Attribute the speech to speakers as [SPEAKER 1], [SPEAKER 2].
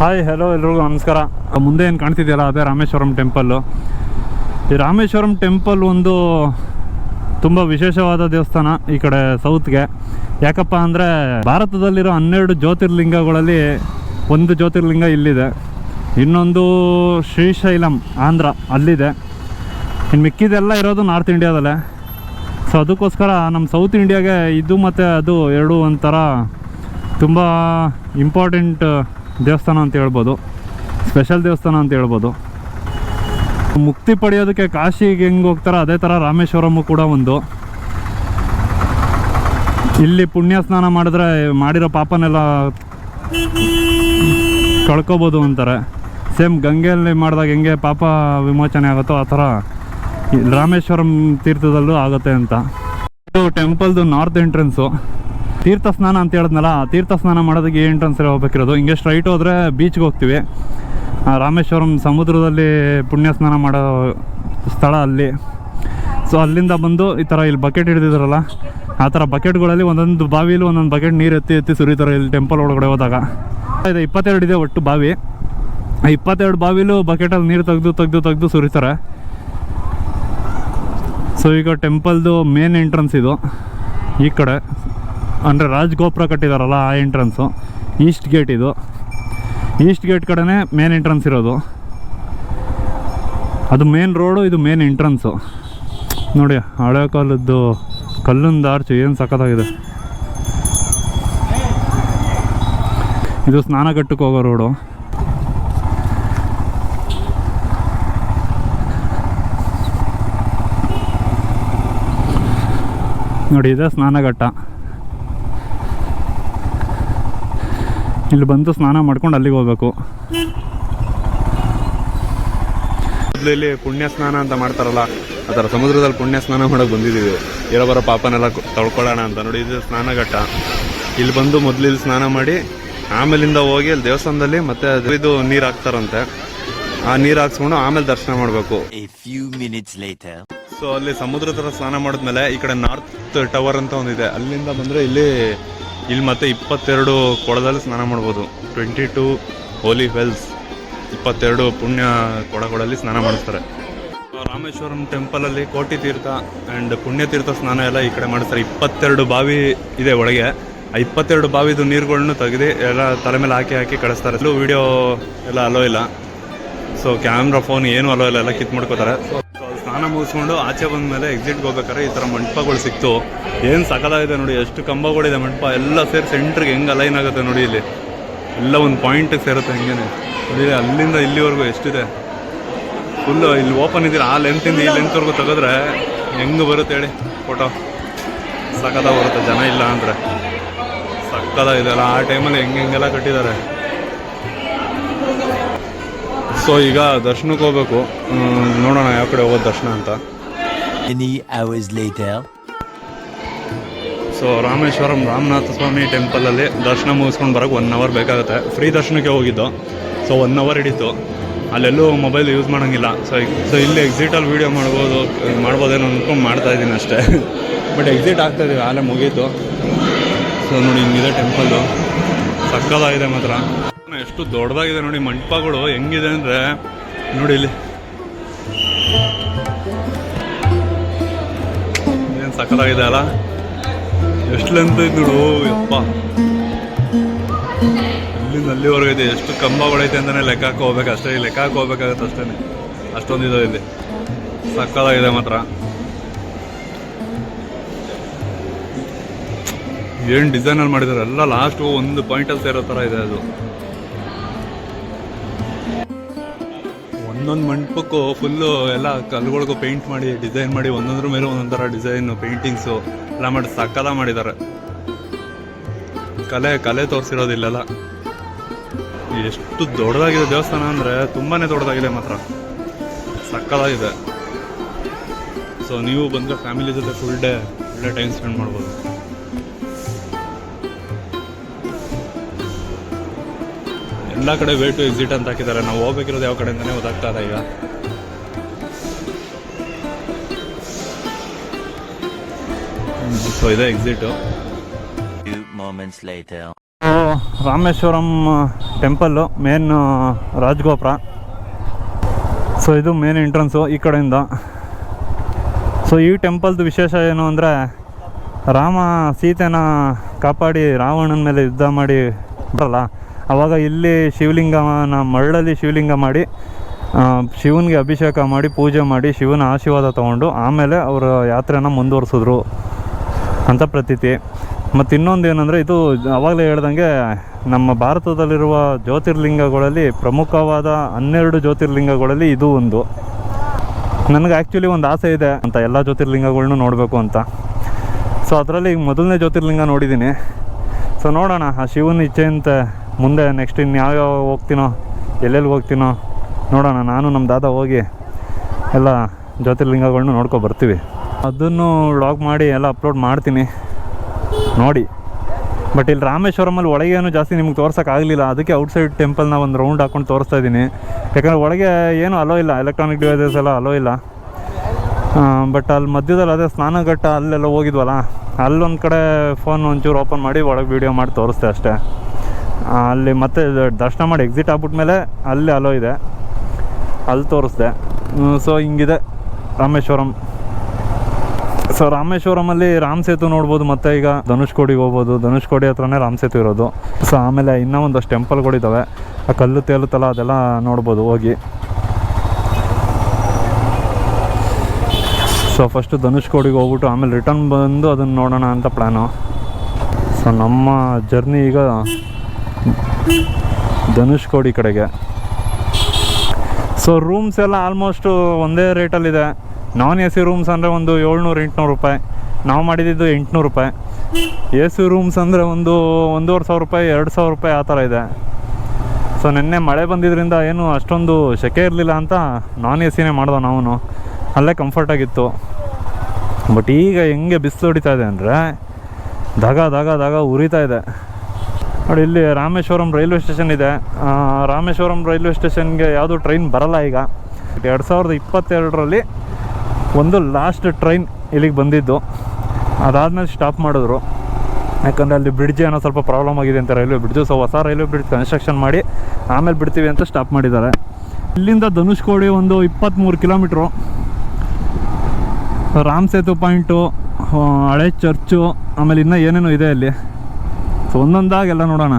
[SPEAKER 1] Hi hello ಎಲ್ರಿಗೂ ನಮಸ್ಕಾರ. ಮುಂದೆ ಏನು ಕಾಣ್ತಿದೆಯಲ್ಲ, ಅದೇ ರಾಮೇಶ್ವರಂ ಟೆಂಪಲ್ಲು ಈ ರಾಮೇಶ್ವರಂ ಟೆಂಪಲ್ ಒಂದು ತುಂಬ ವಿಶೇಷವಾದ ದೇವಸ್ಥಾನ ಈ ಕಡೆ ಸೌತ್ಗೆ. ಯಾಕಪ್ಪ ಅಂದರೆ ಭಾರತದಲ್ಲಿರೋ ಹನ್ನೆರಡು ಜ್ಯೋತಿರ್ಲಿಂಗಗಳಲ್ಲಿ ಒಂದು ಜ್ಯೋತಿರ್ಲಿಂಗ ಇಲ್ಲಿದೆ. ಇನ್ನೊಂದು ಶ್ರೀಶೈಲಂ ಆಂಧ್ರ ಅಲ್ಲಿದೆ. ಇನ್ನು ಮಿಕ್ಕಿದೆಲ್ಲ ಇರೋದು ನಾರ್ತ್ ಇಂಡಿಯಾದಲ್ಲೇ. ಸೊ ಅದಕ್ಕೋಸ್ಕರ ನಮ್ಮ ಸೌತ್ ಇಂಡಿಯಾಗೆ ಇದು ಮತ್ತು ಅದು ಎರಡು ಒಂಥರ ತುಂಬ ಇಂಪಾರ್ಟೆಂಟ್ ದೇವಸ್ಥಾನ ಅಂತ ಹೇಳ್ಬೋದು. ಸ್ಪೆಷಲ್ ದೇವಸ್ಥಾನ ಅಂತ ಹೇಳ್ಬೋದು. ಮುಕ್ತಿ ಪಡೆಯೋದಕ್ಕೆ ಕಾಶಿಗೆ ಹೆಂಗೆ ಹೋಗ್ತಾರೋ ಅದೇ ಥರ ರಾಮೇಶ್ವರಮ್ಮು ಕೂಡ ಒಂದು. ಇಲ್ಲಿ ಪುಣ್ಯ ಸ್ನಾನ ಮಾಡಿದ್ರೆ ಮಾಡಿರೋ ಪಾಪನೆಲ್ಲ ಕಳ್ಕೊಬೋದು ಅಂತಾರೆ. ಸೇಮ್ ಗಂಗೆಯಲ್ಲಿ ಮಾಡಿದಾಗ ಹೆಂಗೆ ಪಾಪ ವಿಮೋಚನೆ ಆಗುತ್ತೋ ಆ ಥರ ರಾಮೇಶ್ವರಂ ತೀರ್ಥದಲ್ಲೂ ಆಗುತ್ತೆ ಅಂತ. ಇದು ಟೆಂಪಲ್ದು ನಾರ್ತ್ ಎಂಟ್ರೆನ್ಸು ತೀರ್ಥ ಸ್ನಾನ ಅಂತ ಹೇಳಿದ್ನಲ್ಲ ತೀರ್ಥ ಸ್ನಾನ ಮಾಡೋದಕ್ಕೆ ಎಂಟ್ರೆನ್ಸ್ ಹೋಗ್ಬೇಕಿರೋದು? ಹಿಂಗೆ ಸ್ಟ್ರೈಟ್ ಹೋದರೆ ಬೀಚ್ಗೆ ಹೋಗ್ತೀವಿ. ರಾಮೇಶ್ವರಂ ಸಮುದ್ರದಲ್ಲಿ ಪುಣ್ಯ ಸ್ನಾನ ಮಾಡೋ ಸ್ಥಳ ಅಲ್ಲಿ. ಸೊ ಅಲ್ಲಿಂದ ಬಂದು ಈ ಥರ ಇಲ್ಲಿ ಬಕೆಟ್ ಹಿಡಿದಿದ್ರಲ್ಲ, ಆ ಥರ ಬಕೆಟ್ಗಳಲ್ಲಿ ಒಂದೊಂದು ಬಾವಿಲಿ ಒಂದೊಂದು ಬಕೆಟ್ ನೀರು ಎತ್ತಿ ಎತ್ತಿ ಸುರಿತಾರೆ ಇಲ್ಲಿ ಟೆಂಪಲ್ ಒಳಗಡೆ ಹೋದಾಗ. ಇದೆ ಇಪ್ಪತ್ತೆರಡು ಇದೆ ಒಟ್ಟು ಬಾವಿ. ಆ ಇಪ್ಪತ್ತೆರಡು ಬಾವಿಲೂ ಬಕೆಟಲ್ಲಿ ನೀರು ತೆಗೆದು ತೆಗೆದು ತೆಗೆದು ಸುರಿತಾರೆ. ಸೊ ಈಗ ಟೆಂಪಲ್ದು ಮೇನ್ ಎಂಟ್ರೆನ್ಸ್ ಇದು. ಈ ಕಡೆ. ಅಂದರೆ ರಾಜಗೋಪುರ ಕಟ್ಟಿದಾರಲ್ಲ ಆ ಎಂಟ್ರೆನ್ಸು ಈಸ್ಟ್ ಗೇಟ್ ಇದು. ಈಸ್ಟ್ ಗೇಟ್ ಕಡೆನೇ ಮೇನ್ ಎಂಟ್ರೆನ್ಸ್ ಇರೋದು. ಅದು ಮೇನ್ ರೋಡು ಇದು ಮೇನ್ ಎಂಟ್ರೆನ್ಸು ನೋಡಿ, ಹಳೆ ಕಾಲದ್ದು ಕಲ್ಲಿಂದ ಆರ್ಚು ಏನು ಸಖತ್ತಾಗಿದೆ. ಇದು ಸ್ನಾನಘಟ್ಟಕ್ಕೆ ಹೋಗೋ ರೋಡು ನೋಡಿ, ಇದೆ ಸ್ನಾನಘಟ್ಟ. ಇಲ್ಲಿ ಬಂದು ಸ್ನಾನ ಮಾಡ್ಕೊಂಡು ಅಲ್ಲಿಗೆ ಹೋಗ್ಬೇಕು.
[SPEAKER 2] ಮೊದಲು ಇಲ್ಲಿ ಪುಣ್ಯ ಸ್ನಾನ ಅಂತ ಮಾಡ್ತಾರಲ್ಲ ಆ ಥರ ಸಮುದ್ರದಲ್ಲಿ ಪುಣ್ಯ ಸ್ನಾನ ಮಾಡೋಕೆ ಬಂದಿದ್ದೀವಿ. ಇರೋ ಬರೋ ಪಾಪನೆಲ್ಲ ತೊಳ್ಕೊಳ್ಳೋಣ ಅಂತ ನೋಡಿ ಇದು ಸ್ನಾನಘಟ್ಟ. ಇಲ್ಲಿ ಬಂದು ಮೊದಲು ಇಲ್ಲಿ ಸ್ನಾನ ಮಾಡಿ ಆಮೇಲಿಂದ ಹೋಗಿ ಅಲ್ಲಿ ದೇವಸ್ಥಾನದಲ್ಲಿ ಮತ್ತೆ ಅದು ಇದು ನೀರು ಹಾಕ್ತಾರಂತೆ. ಆ ನೀರು ಹಾಕ್ಸ್ಕೊಂಡು ಆಮೇಲೆ ದರ್ಶನ ಮಾಡಬೇಕು. ಸೊ ಅಲ್ಲಿ ಸಮುದ್ರ ತರ ಸ್ನಾನ ಮಾಡಿದ್ಮೇಲೆ ಈ ಕಡೆ ನಾರ್ತ್ ಟವರ್ ಅಂತ ಒಂದಿದೆ. ಅಲ್ಲಿಂದ ಬಂದ್ರೆ ಇಲ್ಲಿ ಇಲ್ಲಿ ಮತ್ತೆ ಇಪ್ಪತ್ತೆರಡು ಕೊಳದಲ್ಲಿ ಸ್ನಾನ ಮಾಡ್ಬೋದು. ಟ್ವೆಂಟಿ ಟು ಹೋಲಿ ವೆಲ್ಸ್ ಇಪ್ಪತ್ತೆರಡು ಪುಣ್ಯ ಕೊಳಗಳಲ್ಲಿ ಸ್ನಾನ ಮಾಡಿಸ್ತಾರೆ. ರಾಮೇಶ್ವರಂ ಟೆಂಪಲ್ ಅಲ್ಲಿ ಕೋಟಿ ತೀರ್ಥ ಅಂಡ್ ಪುಣ್ಯ ತೀರ್ಥ ಸ್ನಾನ ಎಲ್ಲ ಈ ಕಡೆ ಮಾಡಿಸ್ತಾರೆ. ಇಪ್ಪತ್ತೆರಡು ಬಾವಿ ಇದೆ ಒಳಗೆ. ಆ ಇಪ್ಪತ್ತೆರಡು ಬಾವಿದು ನೀರುಗಳನ್ನು ತೆಗೆದು ಎಲ್ಲ ತಲೆ ಮೇಲೆ ಹಾಕಿ ಹಾಕಿ ಕಳಿಸ್ತಾರೆ. ಎಲ್ಲೂ ವಿಡಿಯೋ ಎಲ್ಲ ಅಲೋ ಇಲ್ಲ. ಸೊ ಕ್ಯಾಮ್ರಾ ಫೋನ್ ಏನು ಅಲೋ ಇಲ್ಲ, ಎಲ್ಲ ಕಿತ್ ಮಾಡ್ಕೋತಾರೆ ಸ್ನಾನ ಮುಗಿಸ್ಕೊಂಡು ಆಚೆ ಬಂದ ಮೇಲೆ ಎಕ್ಸಿಟ್ಗೆ ಹೋಗ್ಬೇಕಾದ್ರೆ ಈ ಥರ ಮಂಟಪಗಳು ಸಿಕ್ತು. ಏನು ಸಕಲಾಗಿದೆ ನೋಡಿ ಎಷ್ಟು ಕಂಬಗಳಿದೆ ಮಂಟಪ. ಎಲ್ಲ ಸೇರಿ ಸೆಂಟ್ರಿಗೆ ಹೆಂಗೆ ಅಲೈನ್ ಆಗುತ್ತೆ ನೋಡಿ ಇಲ್ಲಿ. ಎಲ್ಲ ಒಂದು ಪಾಯಿಂಟಿಗೆ ಸೇರುತ್ತೆ ಹಿಂಗೇನೆ. ನೋಡಿ ಅಲ್ಲಿಂದ ಇಲ್ಲಿವರೆಗೂ ಎಷ್ಟಿದೆ. ಫುಲ್ ಇಲ್ಲಿ ಓಪನ್ ಇದ್ದೀರ? ಆ ಲೆಂತಿಂದ ಈ ಲೆಂತ್ವರೆಗೂ ತೆಗೆದ್ರೆ ಹೆಂಗೆ ಬರುತ್ತೆ ಹೇಳಿ ಫೋಟೋ ಸಕಲ ಬರುತ್ತೆ ಜನ ಇಲ್ಲ ಅಂದರೆ. ಸಕ್ಕದ ಇದೆಲ್ಲ ಆ ಟೈಮಲ್ಲಿ ಹೆಂಗೆ ಹೆಂಗೆಲ್ಲ ಕಟ್ಟಿದ್ದಾರೆ. ಸೊ ಈಗ ದರ್ಶನಕ್ಕೆ ಹೋಗ್ಬೇಕು. ನೋಡೋಣ ಯಾವ ಕಡೆ ಹೋಗೋದು ದರ್ಶನ ಅಂತ.
[SPEAKER 3] Any hours later
[SPEAKER 2] so Rameswaram Ramanatha Swamy ಟೆಂಪಲಲ್ಲಿ ದರ್ಶನ ಮುಗಿಸ್ಕೊಂಡು ಬರೋಕೆ ಒನ್ ಅವರ್ ಬೇಕಾಗುತ್ತೆ. ಫ್ರೀ ದರ್ಶನಕ್ಕೆ ಹೋಗಿದ್ದು. ಸೊ ಒನ್ ಅವರ್ ಹಿಡಿತು. ಅಲ್ಲೆಲ್ಲೂ ಮೊಬೈಲ್ ಯೂಸ್ ಮಾಡೋಂಗಿಲ್ಲ. ಸೊ ಸೊ ಇಲ್ಲಿ ಎಕ್ಸಿಟಲ್ಲಿ ವೀಡಿಯೋ ಮಾಡ್ಬೋದು ಮಾಡ್ಬೋದೇನೋ ಅಂದ್ಕೊಂಡು ಮಾಡ್ತಾ ಇದ್ದೀನಿ ಅಷ್ಟೇ. ಬಟ್ ಎಕ್ಸಿಟ್ ಆಗ್ತಾಯಿದ್ದೀವಿ ಆಲೇ ಮುಗೀತು. ಸೊ ನೋಡಿ ಹಿಂಗಿದೆ ಟೆಂಪಲ್ಲು ಸಕ್ಕದಾಗಿದೆ ಮಾತ್ರ. ಎಷ್ಟು ದೊಡ್ಡದಾಗಿದೆ ನೋಡಿ ಮಂಟಪಗಳು, ಹೆಂಗಿದೆ ಅಂದರೆ, ನೋಡಿ ಇಲ್ಲಿ. ಏನು ಸಕ್ಕದಾಗಿದೆ ಅಲ್ಲ? ಎಷ್ಟು ಲೆಂತ್ ಐತೆ ನೋಡು, ಯಪ್ಪ. ಇಲ್ಲಿಂದ ಅಲ್ಲಿವರೆಗೂ ಇದೆ, ಎಷ್ಟು ಕಂಬಗಳೈತೆ ಅಂತಲೇ ಲೆಕ್ಕ ಹೋಗ್ಬೇಕು ಅಷ್ಟೇ ಲೆಕ್ಕ ಹೋಗ್ಬೇಕಾಗತ್ತೆ ಅಷ್ಟೇ ಅಷ್ಟೊಂದು ಇದೆ ಇಲ್ಲಿ ಸಕ್ಕದಾಗಿದೆ ಮಾತ್ರ. ಏನು ಡಿಸೈನಲ್ಲಿ ಮಾಡಿದ್ದಾರೆ ಎಲ್ಲ ಲಾಸ್ಟ್ ಒಂದು ಪಾಯಿಂಟಲ್ಲಿ ಸೇರೋ ಥರ ಇದೆ ಅದು. ಒಂದೊಂದು ಮಂಟಪಕ್ಕೂ ಫುಲ್ಲು ಎಲ್ಲ ಕಲ್ಲುಗಳಿಗೂ ಪೇಂಟ್ ಮಾಡಿ ಡಿಸೈನ್ ಮಾಡಿ, ಒಂದೊಂದ್ರ ಮೇಲೆ ಒಂದೊಂದು ಥರ ಡಿಸೈನು ಪೇಂಟಿಂಗ್ಸು ಎಲ್ಲ ಮಾಡಿ ಸಕ್ಕದ ಮಾಡಿದ್ದಾರೆ ಕಲೆ ಕಲೆ ತೋರಿಸಿರೋದಿಲ್ಲೆಲ್ಲ ಎಷ್ಟು ದೊಡ್ಡದಾಗಿದೆ ದೇವಸ್ಥಾನ ಅಂದರೆ ತುಂಬಾ ದೊಡ್ಡದಾಗಿದೆ ಮಾತ್ರ. ಸಕ್ಕದಾಗಿದೆ ಸೊ ನೀವು ಬಂದರೆ ಫ್ಯಾಮಿಲಿ ಜೊತೆ full day day time spend ಮಾಡ್ಬೋದು. ಎಲ್ಲ ಕಡೆ ವೇ ಟು ಎಕ್ಸಿಟ್ ಅಂತ ಹಾಕಿದ್ದಾರೆ. ನಾವು ಹೋಗ್ಬೇಕಿರೋದು ಯಾವ ಕಡೆಯಿಂದನೇ ಓದಾಗ್ತಾ ಇದೆ ಈಗ ಸೊ ಇದೆ ಎಕ್ಸಿಟು ರಾಮೇಶ್ವರಂ ಟೆಂಪಲ್ಲು ಮೇನ್ ರಾಜಗೋಪುರ. ಸೊ ಇದು ಮೇನ್ ಎಂಟ್ರೆನ್ಸು ಈ ಕಡೆಯಿಂದ. ಸೊ ಈ ಟೆಂಪಲ್ದು ವಿಶೇಷ ಏನು ಅಂದರೆ ರಾಮ ಸೀತೆನ ಕಾಪಾಡಿ ರಾವಣನ ಮೇಲೆ ಯುದ್ಧ ಮಾಡಿ ಬರಲ್ಲ. ಆವಾಗ ಇಲ್ಲಿ ಶಿವಲಿಂಗನ ಮರಳಲ್ಲಿ ಶಿವಲಿಂಗ ಮಾಡಿ ಶಿವನಿಗೆ ಅಭಿಷೇಕ ಮಾಡಿ, ಪೂಜೆ ಮಾಡಿ ಶಿವನ ಆಶೀರ್ವಾದ ತೊಗೊಂಡು ಆಮೇಲೆ ಅವರ ಯಾತ್ರೆನ ಮುಂದುವರಿಸಿದ್ರು ಅಂತ ಪ್ರತೀತಿ. ಮತ್ತು ಇನ್ನೊಂದು ಏನಂದರೆ ಇದು ಆವಾಗಲೇ ಹೇಳ್ದಂಗೆ ನಮ್ಮ ಭಾರತದಲ್ಲಿರುವ ಜ್ಯೋತಿರ್ಲಿಂಗಗಳಲ್ಲಿ ಪ್ರಮುಖವಾದ ಹನ್ನೆರಡು ಜ್ಯೋತಿರ್ಲಿಂಗಗಳಲ್ಲಿ ಇದು ಒಂದು. ನನಗೆ ಆ್ಯಕ್ಚುಲಿ ಒಂದು ಆಸೆ ಇದೆ ಅಂತ ಎಲ್ಲ ಜ್ಯೋತಿರ್ಲಿಂಗಗಳನ್ನು ನೋಡಬೇಕು ಅಂತ. ಸೊ ಅದರಲ್ಲಿ ಈಗ ಮೊದಲನೇ ಜ್ಯೋತಿರ್ಲಿಂಗ ನೋಡಿದ್ದೀನಿ ಸೊ ನೋಡೋಣ, ಆ ಶಿವನ ಇಚ್ಛೆಯಂತೆ ಮುಂದೆ ನೆಕ್ಸ್ಟ್ ಇನ್ನು ಯಾವ್ಯಾವ ಹೋಗ್ತೀನೋ, ಎಲ್ಲೆಲ್ಲಿ ಹೋಗ್ತೀನೋ ನೋಡೋಣ. ನಾನು ನಮ್ಮ ದಾದ ಹೋಗಿ ಎಲ್ಲ ಜ್ಯೋತಿರ್ಲಿಂಗಗಳ್ನು ನೋಡ್ಕೊ ಬರ್ತೀವಿ. ಅದನ್ನು ವ್ಲಾಗ್ ಮಾಡಿ ಎಲ್ಲ ಅಪ್ಲೋಡ್ ಮಾಡ್ತೀನಿ. ನೋಡಿ. ಬಟ್ ಇಲ್ಲಿ ರಾಮೇಶ್ವರಮಲ್ಲಿ ಒಳಗೇನು ಜಾಸ್ತಿ ನಿಮ್ಗೆ ತೋರ್ಸೋಕ್ಕಾಗಲಿಲ್ಲ ಅದಕ್ಕೆ ಔಟ್ಸೈಡ್ ಟೆಂಪಲ್ನ ಒಂದು ರೌಂಡ್ ಹಾಕೊಂಡು ತೋರಿಸ್ತಾ ಇದ್ದೀನಿ. ಯಾಕಂದರೆ ಒಳಗೆ ಏನು ಅಲೋ ಇಲ್ಲ. ಎಲೆಕ್ಟ್ರಾನಿಕ್ ಡಿವೈಸಸ್ ಎಲ್ಲ ಅಲೋ ಇಲ್ಲ. ಬಟ್ ಅಲ್ಲಿ ಮಧ್ಯದಲ್ಲಿ ಅದೇ ಸ್ನಾನಘಟ್ಟ ಅಲ್ಲೆಲ್ಲ ಹೋಗಿದ್ವಲ್ಲ, ಅಲ್ಲೊಂದು ಕಡೆ ಫೋನ್ ಒಂಚೂರು ಓಪನ್ ಮಾಡಿ ಒಳಗೆ ವೀಡಿಯೋ ಮಾಡಿ ತೋರಿಸ್ತೆ ಅಷ್ಟೇ. ಅಲ್ಲಿ ಮತ್ತೆ ದರ್ಶನ ಮಾಡಿ ಎಕ್ಸಿಟ್ ಆಗ್ಬಿಟ್ಮೇಲೆ ಅಲ್ಲಿ ಅಲೋ ಇದೆ. ಅಲ್ಲಿ ತೋರಿಸ್ದೆ. ಸೊ ಹಿಂಗಿದೆ ರಾಮೇಶ್ವರಂ. ಸೊ ರಾಮೇಶ್ವರಮಲ್ಲಿ ರಾಮ್ ಸೇತು ನೋಡ್ಬೋದು, ಮತ್ತೆ ಈಗ ಧನುಷ್ಕೋಡಿಗೆ ಹೋಗ್ಬೋದು. ಧನುಷ್ಕೋಡಿ ಹತ್ರನೇ ರಾಮ್ ಸೇತು ಇರೋದು. ಸೊ ಆಮೇಲೆ ಇನ್ನೂ ಒಂದಷ್ಟು ಟೆಂಪಲ್ಗಳಿದ್ದಾವೆ ಆ ಕಲ್ಲು ತೇಲುತ್ತಲ್ಲ ಅದೆಲ್ಲ ನೋಡ್ಬೋದು, ಹೋಗಿ. ಸೊ ಫಸ್ಟು ಧನುಷ್ಕೋಡಿಗೆ ಹೋಗ್ಬಿಟ್ಟು ಆಮೇಲೆ ರಿಟರ್ನ್ ಬಂದು ಅದನ್ನು ನೋಡೋಣ ಅಂತ ಪ್ಲ್ಯಾನು ಸೊ ನಮ್ಮ ಜರ್ನಿ ಈಗ ಧನುಷ್ಕೋಡಿ ಕಡೆಗೆ. ಸೊ ರೂಮ್ಸ್ ಎಲ್ಲ ಆಲ್ಮೋಸ್ಟು ಒಂದೇ ರೇಟಲ್ಲಿದೆ ನಾನ್ ಎ ಸಿ ರೂಮ್ಸ್ ಅಂದರೆ ಒಂದು ಏಳ್ನೂರು, ಎಂಟುನೂರು ರೂಪಾಯಿ. ನಾವು ಮಾಡಿದ್ದು ಎಂಟುನೂರು ರೂಪಾಯಿ. ಎ ಸಿ ರೂಮ್ಸ್ ಅಂದರೆ ಒಂದು ಒಂದೂವರೆ ಸಾವಿರ ರೂಪಾಯಿ, ಎರಡು ಸಾವಿರ ರೂಪಾಯಿ ಆ ಥರ ಇದೆ. ಸೊ ನಿನ್ನೆ ಮಳೆ ಬಂದಿದ್ದರಿಂದ ಏನು ಅಷ್ಟೊಂದು ಸೆಕೆ ಇರಲಿಲ್ಲ ಅಂತ ನಾನ್ ಎ ಸಿನೇ ಮಾಡ್ದೋ ನಾವು ಅಲ್ಲೇ ಕಂಫರ್ಟಾಗಿತ್ತು ಬಟ್ ಈಗ ಹೆಂಗೆ ಬಿಸಿಲು ಹೊಡಿತಾ ಇದೆ ಅಂದರೆ ದಗ ದಗ ದಗ ಉರಿತಾ ಇದೆ. ನೋಡಿ, ಇಲ್ಲಿ ರಾಮೇಶ್ವರಂ ರೈಲ್ವೆ ಸ್ಟೇಷನ್ ಇದೆ. ರಾಮೇಶ್ವರಂ ರೈಲ್ವೆ ಸ್ಟೇಷನ್ಗೆ ಯಾವುದು ಟ್ರೈನ್ ಬರಲ್ಲ ಈಗ. ಎರಡು ಸಾವಿರದ ಇಪ್ಪತ್ತೆರಡರಲ್ಲಿ ಒಂದು ಲಾಸ್ಟ್ ಟ್ರೈನ್ ಇಲ್ಲಿಗೆ ಬಂದಿದ್ದು. ಅದಾದಮೇಲೆ ಸ್ಟಾಪ್ ಮಾಡಿದ್ರು. ಯಾಕಂದರೆ ಅಲ್ಲಿ ಬ್ರಿಡ್ಜ್ ಏನೋ ಸ್ವಲ್ಪ ಪ್ರಾಬ್ಲಮ್ ಆಗಿದೆ ಅಂತ ರೈಲ್ವೆ ಬ್ರಿಡ್ಜು ಸೊ ಹೊಸ ರೈಲ್ವೆ ಬ್ರಿಡ್ಜ್ ಕನ್ಸ್ಟ್ರಕ್ಷನ್ ಮಾಡಿ ಆಮೇಲೆ ಬಿಡ್ತೀವಿ ಅಂತ ಸ್ಟಾಪ್ ಮಾಡಿದ್ದಾರೆ. ಇಲ್ಲಿಂದ ಧನುಷ್ಕೋಡಿ ಒಂದು ಇಪ್ಪತ್ತ್ಮೂರು ಕಿಲೋಮೀಟ್ರು. ರಾಮ್ ಸೇತು ಪಾಯಿಂಟು ಹಳೆ ಚರ್ಚು, ಆಮೇಲೆ ಇನ್ನೂ ಏನೇನೋ ಇದೆ ಅಲ್ಲಿ. ಸೊ ಒಂದೊಂದಾಗಿ ಎಲ್ಲ ನೋಡೋಣ.